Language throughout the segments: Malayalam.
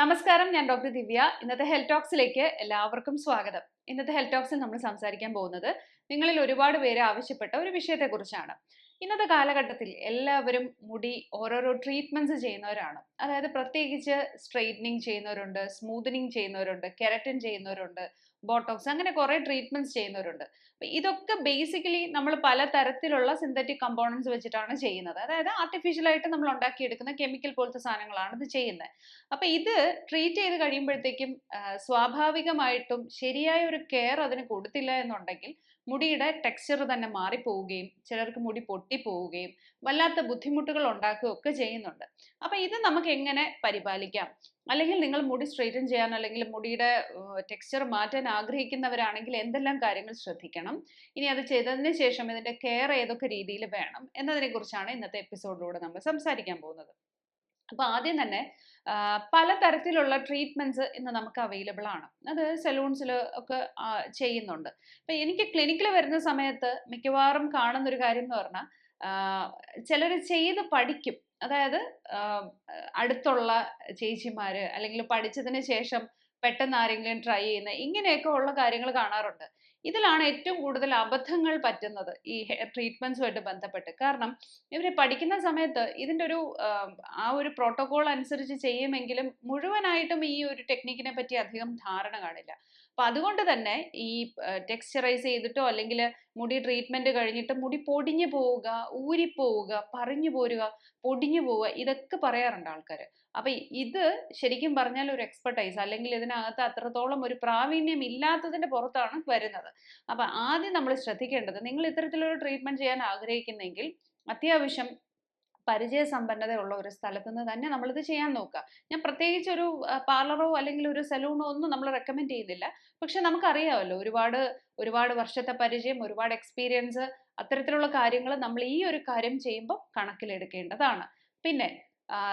നമസ്കാരം ഞാൻ ഡോക്ടർ ദിവ്യ. ഇന്നത്തെ ഹെൽത്ത് ടോക്സിലേക്ക് എല്ലാവർക്കും സ്വാഗതം. ഇന്നത്തെ ഹെൽത്ത് ടോക്സിൽ നമ്മൾ സംസാരിക്കാൻ പോകുന്നത് നിങ്ങളിൽ ഒരുപാട് പേര് ആവശ്യപ്പെട്ട ഒരു വിഷയത്തെക്കുറിച്ചാണ്. ഇന്നത്തെ കാലഘട്ടത്തിൽ എല്ലാവരും മുടി ഓരോരോ ട്രീറ്റ്മെന്റ്സ് ചെയ്യുന്നവരാണ്. അതായത് പ്രത്യേകിച്ച് സ്ട്രെയിറ്റനിങ് ചെയ്യുന്നവരുണ്ട് സ്മൂത്തനിങ് ചെയ്യുന്നവരുണ്ട് കെരറ്റിൻ ചെയ്യുന്നവരുണ്ട് ബോട്ടോക്സ് അങ്ങനെ കുറേ ട്രീറ്റ്മെന്റ്സ് ചെയ്യുന്നവരുണ്ട്. ഇതൊക്കെ ബേസിക്കലി നമ്മൾ പല തരത്തിലുള്ള സിന്തറ്റിക് കമ്പോണൻസ് വെച്ചിട്ടാണ് ചെയ്യുന്നത്. അതായത് ആർട്ടിഫിഷ്യലായിട്ട് നമ്മൾ ഉണ്ടാക്കിയെടുക്കുന്ന കെമിക്കൽ പോലത്തെ സാധനങ്ങളാണ് ഇത് ചെയ്യുന്നത്. അപ്പൊ ഇത് ട്രീറ്റ് ചെയ്ത് കഴിയുമ്പോഴത്തേക്കും സ്വാഭാവികമായിട്ടും ശരിയായ ഒരു കെയർ അതിന് കൊടുത്തില്ല എന്നുണ്ടെങ്കിൽ മുടിയുടെ ടെക്സ്ചർ തന്നെ മാറിപ്പോവുകയും ചിലർക്ക് മുടി പൊട്ടിപ്പോവുകയും വല്ലാത്ത ബുദ്ധിമുട്ടുകൾ ഉണ്ടാക്കുകയും ഒക്കെ ചെയ്യുന്നുണ്ട്. അപ്പൊ ഇത് നമുക്ക് എങ്ങനെ പരിപാലിക്കാം? അല്ലെങ്കിൽ നിങ്ങൾ മുടി സ്ട്രെയിറ്റൻ ചെയ്യാൻ അല്ലെങ്കിൽ മുടിയുടെ ടെക്സ്ചർ മാറ്റാൻ ആഗ്രഹിക്കുന്നവരാണെങ്കിൽ എന്തെല്ലാം കാര്യങ്ങൾ ശ്രദ്ധിക്കണം? ഇനി അത് ചെയ്തതിന് ശേഷം ഇതിന്റെ കെയർ ഏതൊക്കെ രീതിയിൽ വേണം? എന്നതിനെ കുറിച്ചാണ് ഇന്നത്തെ എപ്പിസോഡിലൂടെ നമ്മൾ സംസാരിക്കാൻ പോകുന്നത്. അപ്പോൾ ആദ്യം തന്നെ പല പലതരത്തിലുള്ള ട്രീറ്റ്മെന്റ്സ് ഇന്ന് നമുക്ക് അവൈലബിൾ ആണ്. അത് സലൂൺസിൽ ഒക്കെ ചെയ്യുന്നുണ്ട്. അപ്പൊ എനിക്ക് ക്ലിനിക്കിൽ വരുന്ന സമയത്ത് മിക്കവാറും കാണുന്നൊരു കാര്യം എന്ന് പറഞ്ഞാൽ ചിലർ ചെയ്ത് പഠിക്കും. അതായത് അടുത്തുള്ള ചേച്ചിമാര് അല്ലെങ്കിൽ പഠിച്ചതിന് ശേഷം പെട്ടെന്ന് ആരെങ്കിലും ട്രൈ ചെയ്യുന്ന ഇങ്ങനെയൊക്കെ ഉള്ള കാര്യങ്ങൾ കാണാറുണ്ട്. ഇതിലാണ് ഏറ്റവും കൂടുതൽ അബദ്ധങ്ങൾ പറ്റുന്നത് ഈ ഹെയർ ട്രീറ്റ്മെന്റ്സുമായിട്ട് ബന്ധപ്പെട്ട്. കാരണം ഇവർ പഠിക്കുന്ന സമയത്ത് ഇതിന്റെ ഒരു ആ ഒരു പ്രോട്ടോകോൾ അനുസരിച്ച് ചെയ്യുമെങ്കിലും മുഴുവനായിട്ടും ഈ ഒരു ടെക്നിക്കിനെ പറ്റി അധികം ധാരണ കാണില്ല. അപ്പൊ അതുകൊണ്ട് തന്നെ ഈ ടെക്സ്ചറൈസ് ചെയ്തിട്ടോ അല്ലെങ്കിൽ മുടി ട്രീറ്റ്മെന്റ് കഴിഞ്ഞിട്ട് മുടി പൊടിഞ്ഞു പോവുക ഊരിപ്പോവുക പറഞ്ഞു പോരുക പൊടിഞ്ഞു പോവുക ഇതൊക്കെ പറയാറുണ്ട് ആൾക്കാർ അപ്പൊ ഇത് ശരിക്കും പറഞ്ഞാൽ ഒരു എക്സ്പെർട്ടൈസ് അല്ലെങ്കിൽ ഇതിനകത്ത് അത്രത്തോളം ഒരു പ്രാവീണ്യം ഇല്ലാത്തതിന്റെ പുറത്താണ് വരുന്നത്. അപ്പൊ ആദ്യം നമ്മൾ ശ്രദ്ധിക്കേണ്ടത് നിങ്ങൾ ഇത്തരത്തിലൊരു ട്രീറ്റ്മെന്റ് ചെയ്യാൻ ആഗ്രഹിക്കുന്നെങ്കിൽ അത്യാവശ്യം പരിചയസമ്പന്നതയുള്ള ഒരു സ്ഥലത്ത് നിന്ന് തന്നെ നമ്മളിത് ചെയ്യാൻ നോക്കുക. ഞാൻ പ്രത്യേകിച്ച് ഒരു പാർലറോ അല്ലെങ്കിൽ ഒരു സലൂണോ ഒന്നും നമ്മൾ റെക്കമെൻഡ് ചെയ്യുന്നില്ല. പക്ഷെ നമുക്കറിയാമല്ലോ ഒരുപാട് ഒരുപാട് വർഷത്തെ പരിചയം ഒരുപാട് എക്സ്പീരിയൻസ് അത്തരത്തിലുള്ള കാര്യങ്ങൾ നമ്മൾ ഈ ഒരു കാര്യം ചെയ്യുമ്പോൾ കണക്കിലെടുക്കേണ്ടതാണ്. പിന്നെ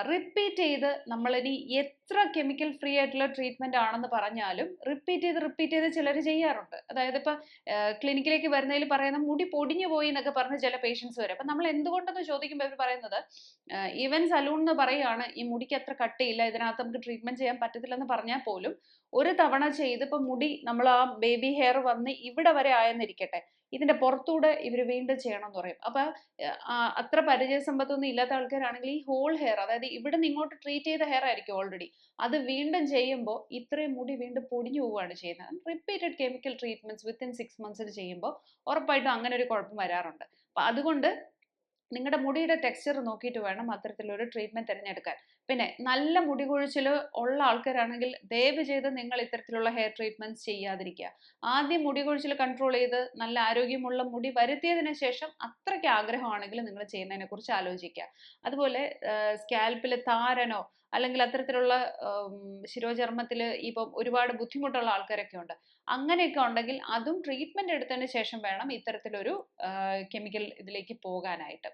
റിപ്പീറ്റ് ചെയ്ത് നമ്മളിനി എത്ര കെമിക്കൽ ഫ്രീ ആയിട്ടുള്ള ട്രീറ്റ്മെന്റ് ആണെന്ന് പറഞ്ഞാലും റിപ്പീറ്റ് ചെയ്ത് റിപ്പീറ്റ് ചെയ്ത് ചിലർ ചെയ്യാറുണ്ട്. അതായത് ഇപ്പൊ ക്ലിനിക്കിലേക്ക് വരുന്നതിൽ പറയുന്ന മുടി പൊടിഞ്ഞു പോയി എന്നൊക്കെ പറഞ്ഞ് ചില പേഷ്യൻസ് വരും. അപ്പൊ നമ്മൾ എന്തുകൊണ്ടെന്ന് ചോദിക്കുമ്പോൾ ഇവർ പറയുന്നത് ഈവൻ സലൂൺ എന്ന് പറയുകയാണ് ഈ മുടിക്ക് അത്ര കട്ടിയില്ല ഇതിനകത്ത് നമുക്ക് ട്രീറ്റ്മെന്റ് ചെയ്യാൻ പറ്റത്തില്ലെന്ന് പറഞ്ഞാൽ പോലും ഒരു തവണ ചെയ്ത് ഇപ്പൊ മുടി നമ്മൾ ആ ബേബി ഹെയർ വന്ന് ഇവിടെ വരെ ആയെന്നിരിക്കട്ടെ. ഇതിന്റെ പുറത്തൂടെ ഇവർ വീണ്ടും ചെയ്യണം എന്ന് പറയും. അപ്പൊ അത്ര പരിചയസമ്പത്തൊന്നും ഇല്ലാത്ത ആൾക്കാരാണെങ്കിൽ ഈ ഹോൾ ഹെയർ അതായത് ഇവിടെ ഇങ്ങോട്ട് ട്രീറ്റ് ചെയ്ത ഹെയർ ആയിരിക്കും ഓൾറെഡി അത് വീണ്ടും ചെയ്യുമ്പോൾ ഇത്രയും മുടി വീണ്ടും പൊടിഞ്ഞു പോവുകയാണ് ചെയ്യുന്നത്. Repeated chemical treatments within six മന്ത്സിൽ ചെയ്യുമ്പോൾ ഉറപ്പായിട്ടും അങ്ങനെ ഒരു കുഴപ്പം വരാറുണ്ട്. അപ്പൊ അതുകൊണ്ട് നിങ്ങളുടെ മുടിയുടെ ടെക്സ്ചർ നോക്കിയിട്ട് വേണം അത്തരത്തിലൊരു ട്രീറ്റ്മെന്റ് തിരഞ്ഞെടുക്കാൻ. പിന്നെ നല്ല മുടി കൊഴിച്ചിൽ ഉള്ള ആൾക്കാരാണെങ്കിൽ ദയവ് ചെയ്ത് നിങ്ങൾ ഇത്തരത്തിലുള്ള ഹെയർ ട്രീറ്റ്മെന്റ്സ് ചെയ്യാതിരിക്കുക. ആദ്യം മുടി കൊഴിച്ചിൽ കൺട്രോൾ ചെയ്ത് നല്ല ആരോഗ്യമുള്ള മുടി വരുത്തിയതിനു ശേഷം അത്രയ്ക്ക് ആഗ്രഹമാണെങ്കിൽ നിങ്ങൾ ചെയ്യുന്നതിനെ കുറിച്ച് ആലോചിക്കുക. അതുപോലെ സ്കാൽപ്പിൽ താരനോ അല്ലെങ്കിൽ അത്തരത്തിലുള്ള ശിരോചർമ്മത്തിൽ ഇപ്പം ഒരുപാട് ബുദ്ധിമുട്ടുള്ള ആൾക്കാരൊക്കെ ഉണ്ട്. അങ്ങനെയൊക്കെ ഉണ്ടെങ്കിൽ അതും ട്രീറ്റ്മെന്റ് എടുത്തതിന് ശേഷം വേണം ഇത്തരത്തിലൊരു കെമിക്കൽ ഇതിലേക്ക് പോകാനായിട്ട്.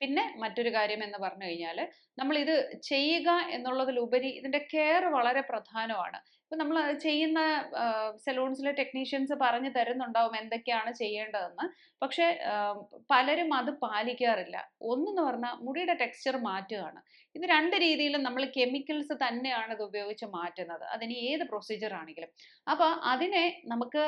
പിന്നെ മറ്റൊരു കാര്യം എന്ന് പറഞ്ഞു കഴിഞ്ഞാൽ നമ്മൾ ഇത് ചെയ്യുക എന്നുള്ളതിലുപരി ഇതിന്റെ കെയർ വളരെ പ്രധാനമാണ്. ഇപ്പൊ നമ്മൾ ചെയ്യുന്ന സലൂൺസിലെ ടെക്നീഷ്യൻസ് പറഞ്ഞു തരുന്നുണ്ടാവും എന്തൊക്കെയാണ് ചെയ്യേണ്ടതെന്ന്. പക്ഷേ പലരും അത് പാലിക്കാറില്ല. ഒന്നെന്ന് പറഞ്ഞാൽ മുടിയുടെ ടെക്സ്ചർ മാറ്റുകയാണ്. ഇത് രണ്ട് രീതിയിലും നമ്മൾ കെമിക്കൽസ് തന്നെയാണ് ഇത് ഉപയോഗിച്ച് മാറ്റുന്നത്. അതിന് ഏത് പ്രൊസീജിയർ ആണെങ്കിലും. അപ്പോൾ അതിനെ നമുക്ക്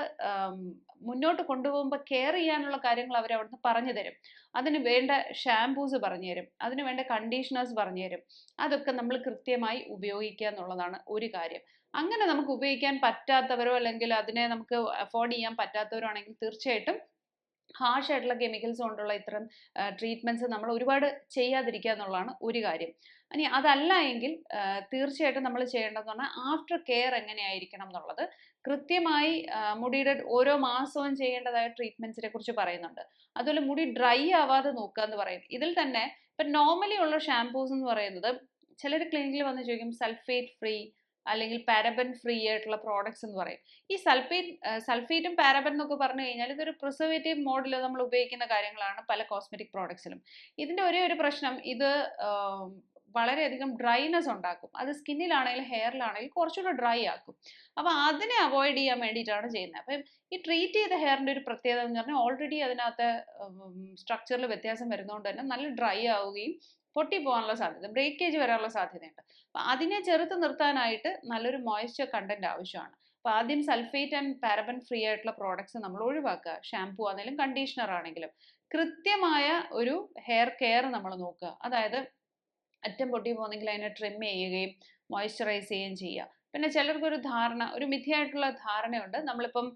മുന്നോട്ട് കൊണ്ടുപോകുമ്പോൾ കെയർ ചെയ്യാനുള്ള കാര്യങ്ങൾ അവർ അവിടുന്ന് പറഞ്ഞു തരും. അതിന് വേണ്ട ഷാംപൂസ് പറഞ്ഞു തരും. അതിന് വേണ്ട കണ്ടീഷണേഴ്സ് പറഞ്ഞു തരും. അതൊക്കെ നമ്മൾ കൃത്യമായി ഉപയോഗിക്കുക എന്നുള്ളതാണ് ഒരു കാര്യം. അങ്ങനെ നമുക്ക് ഉപയോഗിക്കാൻ പറ്റാത്തവരോ അല്ലെങ്കിൽ അതിനെ നമുക്ക് അഫോർഡ് ചെയ്യാൻ പറ്റാത്തവരോ ആണെങ്കിൽ തീർച്ചയായിട്ടും ഹാർഷ് ആയിട്ടുള്ള കെമിക്കൽസ് കൊണ്ടുള്ള ഇത്തരം ട്രീറ്റ്മെന്റ്സ് നമ്മൾ ഒരുപാട് ചെയ്യാതിരിക്കുക എന്നുള്ളതാണ് ഒരു കാര്യം. ഇനി അതല്ല എങ്കിൽ തീർച്ചയായിട്ടും നമ്മൾ ചെയ്യേണ്ടതെന്ന് പറഞ്ഞാൽ ആഫ്റ്റർ കെയർ എങ്ങനെയായിരിക്കണം എന്നുള്ളത് കൃത്യമായി മുടിയുടെ ഓരോ മാസവും ചെയ്യേണ്ടതായ ട്രീറ്റ്മെന്റ്സിനെ കുറിച്ച് പറയുന്നുണ്ട്. അതുപോലെ മുടി ഡ്രൈ ആവാതെ നോക്കുക എന്ന് പറയും ഇതിൽ തന്നെ ഇപ്പം നോർമലി ഉള്ള ഷാംപൂസ് എന്ന് പറയുന്നത് ചിലർ ക്ലിനിക്കിൽ വന്ന് ചോദിക്കും സൾഫേറ്റ് ഫ്രീ അല്ലെങ്കിൽ പാരബൻ ഫ്രീ ആയിട്ടുള്ള പ്രോഡക്ട്സ് എന്ന് പറയും. ഈ സൾഫേറ്റ് സൾഫേറ്റും പാരബൻ എന്നൊക്കെ പറഞ്ഞു കഴിഞ്ഞാൽ ഇതൊരു പ്രിസർവേറ്റീവ് മോഡിൽ നമ്മൾ ഉപയോഗിക്കുന്ന കാര്യങ്ങളാണ് പല കോസ്മെറ്റിക് പ്രോഡക്ട്സിലും ഇതിന്റെ ഒരേ ഒരു പ്രശ്നം ഇത് വളരെയധികം ഡ്രൈനെസ് ഉണ്ടാക്കും. അത് സ്കിന്നിലാണെങ്കിലും ഹെയറിലാണെങ്കിലും കുറച്ചുകൂടെ ഡ്രൈ ആക്കും. അപ്പോൾ അതിനെ അവോയ്ഡ് ചെയ്യാൻ വേണ്ടിയിട്ടാണ് ചെയ്യുന്നത്. അപ്പം ഈ ട്രീറ്റ് ചെയ്ത ഹെയറിന്റെ ഒരു പ്രത്യേകത എന്ന് പറഞ്ഞാൽ ഓൾറെഡി അതിനകത്ത് സ്ട്രക്ചറിൽ വ്യത്യാസം വരുന്നതുകൊണ്ട് തന്നെ നല്ല ഡ്രൈ ആവുകയും പൊട്ടി പോകാനുള്ള സാധ്യത ബ്രേക്കേജ് വരാനുള്ള സാധ്യതയുണ്ട്. അപ്പം അതിനെ ചെറുത്ത് നിർത്താനായിട്ട് നല്ലൊരു മോയ്സ്ചർ കണ്ടന്റ് ആവശ്യമാണ്. അപ്പോൾ ആദ്യം സൾഫേറ്റ് ആൻഡ് പാരബൻ ഫ്രീ ആയിട്ടുള്ള പ്രോഡക്ട്സ് നമ്മൾ ഒഴിവാക്കുക. ഷാംപൂ ആണെങ്കിലും കണ്ടീഷണർ ആണെങ്കിലും. കൃത്യമായ ഒരു ഹെയർ കെയർ നമ്മൾ നോക്കുക. അതായത് അറ്റം പൊട്ടി പോകുന്നെങ്കിൽ അതിനെ ട്രിം ചെയ്യുകയും മോയ്സ്ചറൈസ് ചെയ്യുകയും ചെയ്യുക. പിന്നെ ചിലർക്കൊരു ധാരണ ഒരു മിഥ്യയായിട്ടുള്ള ധാരണയുണ്ട്. നമ്മളിപ്പം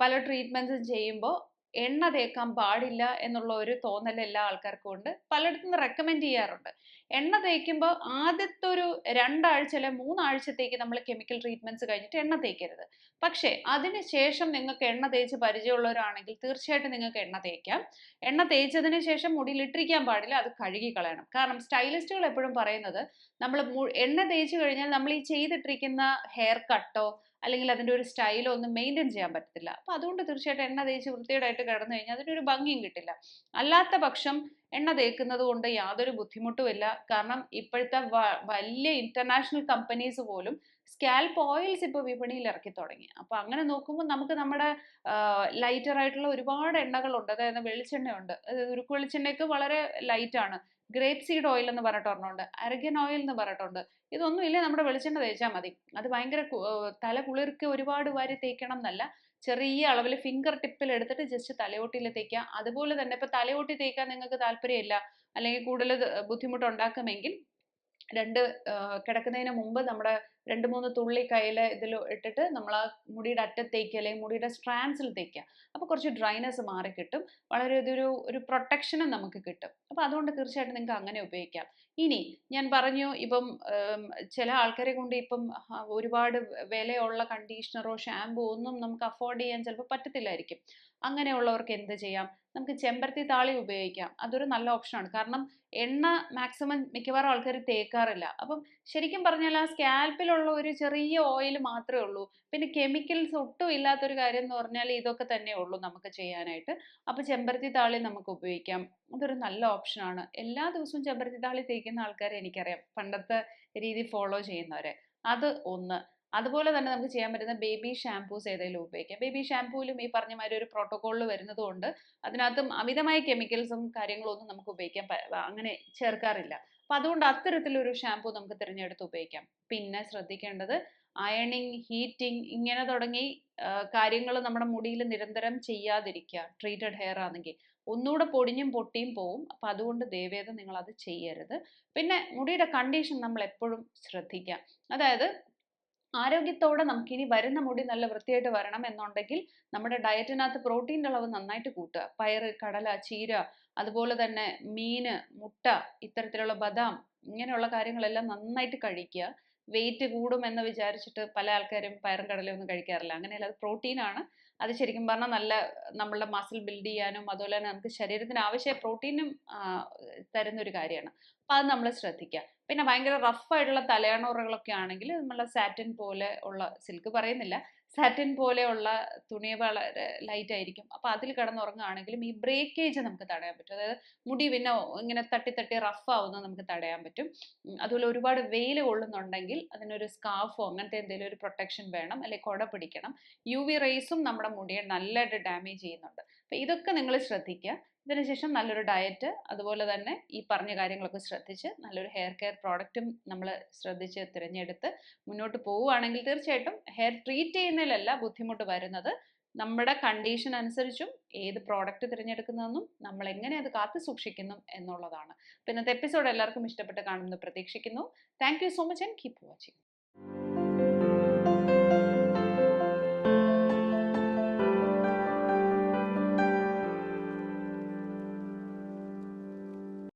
പല ട്രീറ്റ്മെന്റ്സും ചെയ്യുമ്പോൾ എണ്ണ തേക്കാൻ പാടില്ല എന്നുള്ള ഒരു തോന്നൽ എല്ലാ ആൾക്കാർക്കും ഉണ്ട്. പലയിടത്തും റെക്കമെൻഡ് ചെയ്യാറുണ്ട്. എണ്ണ തേക്കുമ്പോൾ ആദ്യത്തെ ഒരു രണ്ടാഴ്ച അല്ലെ മൂന്നാഴ്ചത്തേക്ക് നമ്മൾ കെമിക്കൽ ട്രീറ്റ്മെന്റ്സ് കഴിഞ്ഞിട്ട് എണ്ണ തേക്കരുത്. പക്ഷേ അതിന് ശേഷം നിങ്ങൾക്ക് എണ്ണ തേച്ച് പരിചയമുള്ളവരാണെങ്കിൽ തീർച്ചയായിട്ടും നിങ്ങൾക്ക് എണ്ണ തേക്കാം. എണ്ണ തേച്ചതിന് ശേഷം മുടിയിൽ ഇട്ടിരിക്കാൻ പാടില്ല അത് കഴുകി കളയണം. കാരണം സ്റ്റൈലിസ്റ്റുകൾ എപ്പോഴും പറയുന്നത് നമ്മൾ എണ്ണ തേച്ച് കഴിഞ്ഞാൽ നമ്മൾ ഈ ചെയ്തിട്ടിരിക്കുന്ന ഹെയർ കട്ടോ അല്ലെങ്കിൽ അതിന്റെ ഒരു സ്റ്റൈലോ ഒന്നും മെയിന്റെയിൻ ചെയ്യാൻ പറ്റത്തില്ല. അപ്പോൾ അതുകൊണ്ട് തീർച്ചയായിട്ടും എണ്ണ തേച്ച് വൃത്തിയോടായിട്ട് കിടന്നു കഴിഞ്ഞാൽ അതിനൊരു ഭംഗിയും കിട്ടില്ല. അല്ലാത്ത പക്ഷം എണ്ണ തേക്കുന്നത് കൊണ്ട് യാതൊരു ബുദ്ധിമുട്ടുമില്ല കാരണം ഇപ്പോഴത്തെ വലിയ ഇന്റർനാഷണൽ കമ്പനീസ് പോലും സ്കാൽപ്പ് ഓയിൽസ് ഇപ്പോൾ വിപണിയിൽ ഇറക്കി തുടങ്ങി. അപ്പോൾ അങ്ങനെ നോക്കുമ്പോൾ നമുക്ക് നമ്മുടെ ലൈറ്റർ ആയിട്ടുള്ള ഒരുപാട് എണ്ണകളുണ്ട്. അതായത് വെളിച്ചെണ്ണയുണ്ട്. ഉരുക്ക് വെളിച്ചെണ്ണയൊക്കെ വളരെ ലൈറ്റാണ് ഗ്രേപ്പ് സീഡ് ഓയിൽ എന്ന് പറഞ്ഞിട്ട് ഒരെണ്ണമുണ്ട് അരഗൻ ഓയിൽ എന്ന് പറഞ്ഞിട്ടുണ്ട്. ഇതൊന്നും ഇല്ലേ നമ്മുടെ വെളിച്ചെണ്ണ തേച്ചാൽ മതി. അത് ഭയങ്കര തല കുളിർക്ക് ഒരുപാട് വാരി തേക്കണം എന്നല്ല. ചെറിയ അളവിൽ ഫിംഗർ ടിപ്പിൽ എടുത്തിട്ട് ജസ്റ്റ് തലയോട്ടിയിൽ തേക്കുക. അതുപോലെ തന്നെ ഇപ്പൊ തലയോട്ടി തേക്കാൻ നിങ്ങൾക്ക് താല്പര്യമില്ല അല്ലെങ്കിൽ കൂടുതൽ ബുദ്ധിമുട്ടുണ്ടാക്കുമെങ്കിൽ രണ്ട് കിടക്കുന്നതിന് മുമ്പ് നമ്മുടെ രണ്ട് മൂന്ന് തുള്ളി കയ്യിൽ ഇതിൽ ഇട്ടിട്ട് നമ്മൾ ആ മുടിയുടെ അറ്റത്തേക്ക് അല്ലെങ്കിൽ മുടിയുടെ സ്ട്രാൻസിൽ തേക്കുക അപ്പോൾ കുറച്ച് ഡ്രൈനെസ് മാറി കിട്ടും. വളരെ ഇതൊരു ഒരു പ്രൊട്ടക്ഷനും നമുക്ക് കിട്ടും. അപ്പോൾ അതുകൊണ്ട് തീർച്ചയായിട്ടും നിങ്ങൾക്ക് അങ്ങനെ ഉപയോഗിക്കാം. ഇനി ഞാൻ പറഞ്ഞു ഇപ്പം ചില ആൾക്കാരെ കൊണ്ട് ഇപ്പം ഒരുപാട് വിലയുള്ള കണ്ടീഷണറോ ഷാംപൂ ഒന്നും നമുക്ക് അഫോർഡ് ചെയ്യാൻ ചിലപ്പോൾ പറ്റത്തില്ലായിരിക്കും. അങ്ങനെയുള്ളവർക്ക് എന്ത് ചെയ്യാം? നമുക്ക് ചെമ്പരത്തി താളി ഉപയോഗിക്കാം. അതൊരു നല്ല ഓപ്ഷനാണ് കാരണം എണ്ണ മാക്സിമം മിക്കവാറും ആൾക്കാർ തേക്കാറില്ല. അപ്പം ശരിക്കും പറഞ്ഞാൽ ആ സ്കാൽപ്പിലുള്ള ഒരു ചെറിയ ഓയിൽ മാത്രമേ ഉള്ളൂ. പിന്നെ കെമിക്കൽസ് ഒട്ടും ഇല്ലാത്തൊരു കാര്യം എന്ന് പറഞ്ഞാൽ ഇതൊക്കെ തന്നെ ഉള്ളൂ നമുക്ക് ചെയ്യാനായിട്ട്. അപ്പോൾ ചെമ്പരത്തി താളി നമുക്ക് ഉപയോഗിക്കാം. അതൊരു നല്ല ഓപ്ഷനാണ് എല്ലാ ദിവസവും ചെമ്പരത്തി താളി തേക്കുന്ന ആൾക്കാരെ എനിക്കറിയാം. പണ്ടത്തെ രീതി ഫോളോ ചെയ്യുന്നവരെ. അത് ഒന്ന്. അതുപോലെ തന്നെ നമുക്ക് ചെയ്യാൻ പറ്റുന്ന ബേബി ഷാംപൂസ് ഏതെങ്കിലും ഉപയോഗിക്കാം. ബേബി ഷാംപൂവിലും ഈ പറഞ്ഞ മാതിരി ഒരു പ്രോട്ടോകോളിൽ വരുന്നത് കൊണ്ട് അതിനകത്തും അമിതമായ കെമിക്കൽസും കാര്യങ്ങളൊന്നും നമുക്ക് ഉപയോഗിക്കാൻ അങ്ങനെ ചേർക്കാറില്ല. അപ്പം അതുകൊണ്ട് അത്തരത്തിലൊരു ഷാംപൂ നമുക്ക് തിരഞ്ഞെടുത്ത് ഉപയോഗിക്കാം. പിന്നെ ശ്രദ്ധിക്കേണ്ടത് അയണിങ് ഹീറ്റിംഗ് ഇങ്ങനെ തുടങ്ങി കാര്യങ്ങൾ നമ്മുടെ മുടിയിൽ നിരന്തരം ചെയ്യാതിരിക്കുക. ട്രീറ്റഡ് ഹെയർ ആണെങ്കിൽ. ഒന്നുകൂടെ പൊടിഞ്ഞും പൊട്ടിയും പോവും. അപ്പം അതുകൊണ്ട് ദയവേദം നിങ്ങൾ അത് ചെയ്യരുത്. പിന്നെ മുടിയുടെ കണ്ടീഷൻ നമ്മൾ എപ്പോഴും ശ്രദ്ധിക്കുക അതായത് ആരോഗ്യത്തോടെ നമുക്ക് ഇനി വരുന്ന മുടി നല്ല വൃത്തിയായിട്ട് വരണം എന്നുണ്ടെങ്കിൽ നമ്മുടെ ഡയറ്റിനകത്ത് പ്രോട്ടീന്റെ അളവ് നന്നായിട്ട് കൂട്ടുക. പയർ കടല ചീര അതുപോലെ തന്നെ മീന് മുട്ട ഇത്തരത്തിലുള്ള ബദാം ഇങ്ങനെയുള്ള കാര്യങ്ങളെല്ലാം നന്നായിട്ട് കഴിക്കുക. വെയിറ്റ് കൂടുമെന്ന് വിചാരിച്ചിട്ട് പല ആൾക്കാരും പയറും കടലയും ഒന്നും കഴിക്കാറില്ല. അങ്ങനെയല്ല അത് പ്രോട്ടീനാണ് അത് ശരിക്കും പറഞ്ഞാൽ നല്ല നമ്മളുടെ മസിൽ ബിൽഡ് ചെയ്യാനും അതുപോലെ തന്നെ നമുക്ക് ശരീരത്തിന് ആവശ്യമായ പ്രോട്ടീനും തരുന്ന ഒരു കാര്യമാണ്. അപ്പം അത് നമ്മൾ ശ്രദ്ധിക്കുക. പിന്നെ ഭയങ്കര റഫായിട്ടുള്ള തലയണുറകളൊക്കെ ആണെങ്കിൽ നമ്മളെ സാറ്റിൻ പോലെ ഉള്ള സിൽക്ക് പറയുന്നില്ല. സാറ്റിൻ പോലെയുള്ള തുണി വളരെ ലൈറ്റ് ആയിരിക്കും. അപ്പോൾ അതിൽ കിടന്നുറങ്ങുകയാണെങ്കിലും ഈ ബ്രേക്കേജ് നമുക്ക് തടയാൻ പറ്റും. അതായത് മുടി പിന്നെ ഇങ്ങനെ തട്ടി തട്ടി റഫ് ആവുന്നത് നമുക്ക് തടയാൻ പറ്റും. അതുപോലെ ഒരുപാട് വെയിൽ കൊള്ളുന്നുണ്ടെങ്കിൽ അതിനൊരു സ്കാർഫോ അങ്ങനത്തെ എന്തെങ്കിലും ഒരു പ്രൊട്ടക്ഷൻ വേണം. അല്ലെങ്കിൽ കുട പിടിക്കണം. യു വി റേസും നമ്മുടെ മുടിയെ നല്ലതായിട്ട് ഡാമേജ് ചെയ്യുന്നുണ്ട്. അപ്പോൾ ഇതൊക്കെ നിങ്ങൾ ശ്രദ്ധിക്കുക. ഇതിനുശേഷം നല്ലൊരു ഡയറ്റ് അതുപോലെ തന്നെ ഈ പറഞ്ഞ കാര്യങ്ങളൊക്കെ ശ്രദ്ധിച്ച് നല്ലൊരു ഹെയർ കെയർ പ്രോഡക്റ്റും നമ്മൾ ശ്രദ്ധിച്ച് തിരഞ്ഞെടുത്ത് മുന്നോട്ട് പോവുകയാണെങ്കിൽ തീർച്ചയായിട്ടും ഹെയർ ട്രീറ്റ് ചെയ്യുന്നതിലല്ല ബുദ്ധിമുട്ട് വരുന്നത്. നമ്മുടെ കണ്ടീഷൻ അനുസരിച്ചും ഏത് പ്രോഡക്റ്റ് തിരഞ്ഞെടുക്കുന്നതെന്നും നമ്മൾ എങ്ങനെ അത് കാത്തു സൂക്ഷിക്കുന്നു എന്നുള്ളതാണ്. അപ്പോൾ ഇന്നത്തെ എപ്പിസോഡ് എല്ലാവർക്കും ഇഷ്ടപ്പെട്ട് കാണുമെന്ന് പ്രതീക്ഷിക്കുന്നു. Thank so much and keep watching